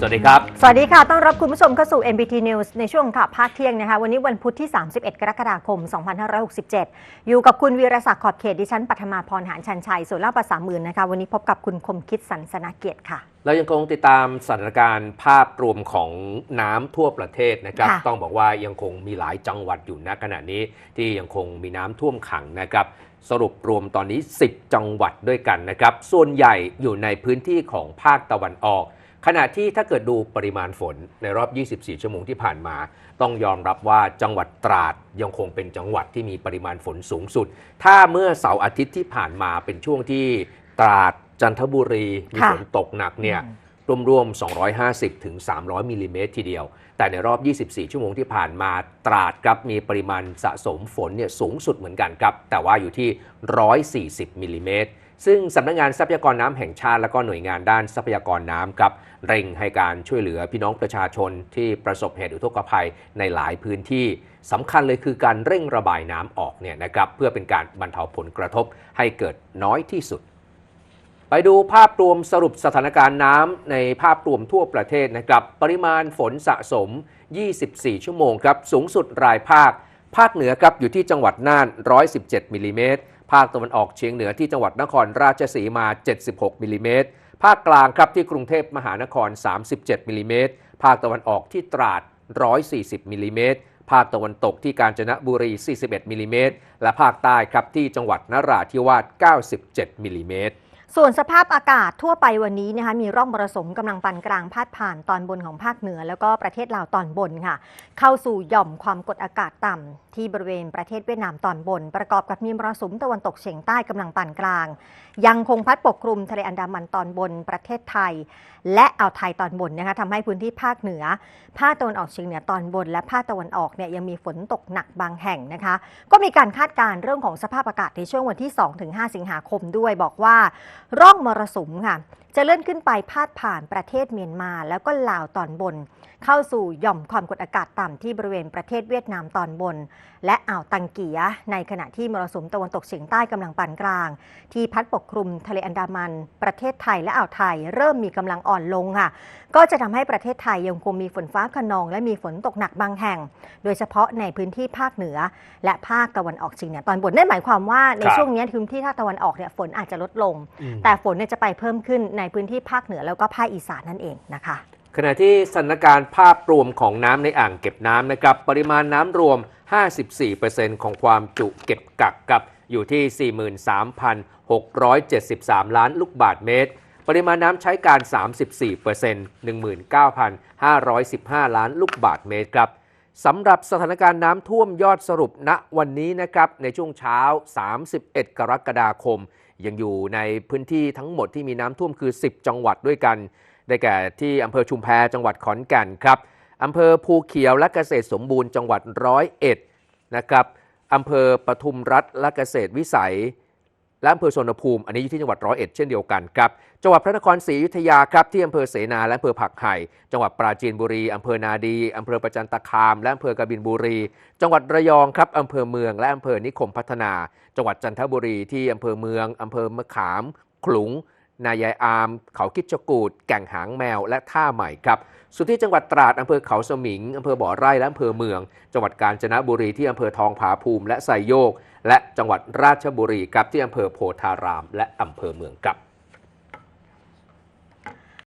สวัสดีครับ สวัสดีค่ะ ต้อนรับคุณผู้ชมเข้าสู่ MBT News ในช่วงข่าวภาคเที่ยงนะคะ วันนี้วันพุธที่ 31 กรกฎาคม 2567 อยู่กับคุณวีรศักดิ์ขอบเขต ดิฉันปัทมาพรหานชันชัย ส่วนเล่าภาษาหมื่นนะคะ วันนี้พบกับคุณคมคิดสันสนาเกียรติค่ะ เรายังคงติดตามสถานการณ์ภาพรวมของน้ำทั่วประเทศนะครับ ค่ะ ต้องบอกว่ายังคงมีหลายจังหวัดอยู่ณขณะนี้ที่ยังคงมีน้ำท่วมขังนะครับ สรุปรวมตอนนี้ 10 จังหวัดด้วยกันนะครับ ส่วนใหญ่อยู่ในพื้นที่ของภาคตะวันออก ขณะที่ถ้าเกิดดูปริมาณฝนในรอบ 24 ชั่วโมงที่ผ่านมา ต้องยอมรับว่าจังหวัดตราดยังคงเป็นจังหวัดที่มีปริมาณฝนสูงสุด ถ้าเมื่อเสาร์อาทิตย์ที่ผ่านมาเป็นช่วงที่ตราดจันทบุรีมีฝนตกหนักเนี่ยรวมๆ 250 ถึง 300 มิลลิเมตรทีเดียว แต่ในรอบ 24 ชั่วโมงที่ผ่านมา ตราดครับมีปริมาณสะสมฝนเนี่ยสูงสุดเหมือนกันครับ แต่ว่าอยู่ที่ 140 มิลลิเมตร ซึ่งสำนักงานทรัพยากรน้ำแห่งชาติ และก็หน่วยงานด้านทรัพยากรน้ำครับเร่งให้การช่วยเหลือพี่น้องประชาชนที่ประสบเหตุอุทกภัยในหลายพื้นที่สำคัญเลยคือการเร่งระบายน้ำออกเนี่ยนะครับเพื่อเป็นการบรรเทาผลกระทบให้เกิดน้อยที่สุด ไปดูภาพรวมสรุปสถานการณ์น้ำในภาพรวมทั่วประเทศนะครับปริมาณฝนสะสม 24 ชั่วโมงครับสูงสุดรายภาค ภาคเหนือครับอยู่ที่จังหวัดน่าน 117มิลลิเมตร ภาคตะวันออกเฉียงเหนือที่จังหวัดนครราชสีมา 76มิลลิเมตรภาคกลางครับที่กรุงเทพมหานคร 37มิลลิเมตรภาคตะวันออกที่ตราด 140มิลลิเมตรภาคตะวันตกที่กาญจนบุรี 41มิลลิเมตรและภาคใต้ครับที่จังหวัดนราธิวาส 97มิลลิเมตร ส่วนสภาพอากาศทั่วไปวันนี้นะคะมีร่องมรสุมกำลังปานกลางพาดผ่านตอนบนของภาคเหนือ แล้วก็ประเทศลาวตอนบนค่ะ เข้าสู่หย่อมความกดอากาศต่ำที่บริเวณประเทศเวียดนามตอนบน ประกอบกับมีมรสุมตะวันตกเฉียงใต้กำลังปานกลาง ยังคงพัดปกคลุมทะเลอันดามันตอนบน ประเทศไทย และอ่าวไทยตอนบนนะคะทำให้พื้นที่ภาคเหนือ ภาคตะวันออกเฉียงเหนือตอนบน และภาคตะวันออกเนี่ยยังมีฝนตกหนักบางแห่งนะคะ ก็มีการคาดการณ์เรื่องของสภาพอากาศในช่วงวันที่ 2-5 สิงหาคมด้วยบอกว่าร่องมรสุมค่ะจะเลื่อนขึ้นไปพาดผ่านประเทศเมียนมา แล้วก็ลาวตอนบน เข้าสู่หย่อมความกดอากาศต่ำที่บริเวณประเทศเวียดนามตอนบน และอ่าวตังเกีย ในขณะที่มรสุมตะวันตกเฉียงใต้กำลังปานกลาง ที่พัดปกคลุมทะเลอันดามัน ประเทศไทยและอ่าวไทย เริ่มมีกำลังอ่อนลงค่ะ ก็จะทำให้ประเทศไทยยังคงมีฝนฟ้าขนอง และมีฝนตกหนักบางแห่ง โดยเฉพาะในพื้นที่ภาคเหนือ และภาคตะวันออกเฉียงเหนือตอนบนนั่นหมายความว่าในครับช่วงนี้พื้นที่ภาคตะวันออกเนี่ยฝนอาจจะลดลงแต่ฝนเนี่ยจะไปเพิ่มขึ้นในพื้นที่ภาคเหนือแล้วก็ภาคอีสานนั่นเองนะคะ ขณะที่สถานการณ์ภาพรวมของน้ำในอ่างเก็บน้ำนะครับ ปริมาณน้ำรวม 54%ของความจุเก็บกักกับอยู่ที่ 43,673 ล้านลูกบาทเมตร ปริมาณน้ำใช้การ 34% 19,515 ล้านลูกบาทเมตรครับ สำหรับสถานการณ์น้ำท่วมยอดสรุปณวันนี้นะครับในช่วงเช้า 31 กรกฎาคม ยังอยู่ในพื้นที่ทั้งหมดที่มีน้ำท่วมคือ 10 จังหวัดด้วยกัน ได้แก่ที่อำเภอชุมแพจังหวัดขอนแก่นครับอำเภอภูเขียวและเกษตรสมบูรณ์จังหวัดร้อยเอ็ดนะครับอำเภอปทุมรัฐและเกษตรวิสัย และอำเภอสวนภูมิ อันนี้อยู่ที่จังหวัดร้อยเอ็ดเช่นเดียวกันครับ จังหวัดพระนครศรีอยุธยาครับที่อำเภอเสนาและอำเภอผักไห่จังหวัดปราจีนบุรีอำเภอนาดีอำเภอประจันตคาม และอำเภอกบินบุรี จังหวัดระยองครับอำเภอเมืองและอำเภอนิคมพัฒนา จังหวัดจันทบุรีที่อำเภอเมืองอำเภอมะขาม ขลุง นายายอาม เขาคิดจกูด แก่งหางแมว และท่าใหม่ครับ สุดที่จังหวัดตราดอำเภอเขาสมิงอำเภอบ่อไร่และอำเภอเมือง จังหวัดกาญจนบุรีที่อำเภอทองผาภูมิและไซโยก และจังหวัดราชบุรีครับที่อำเภอโพธาราม และอำเภอเมืองครับ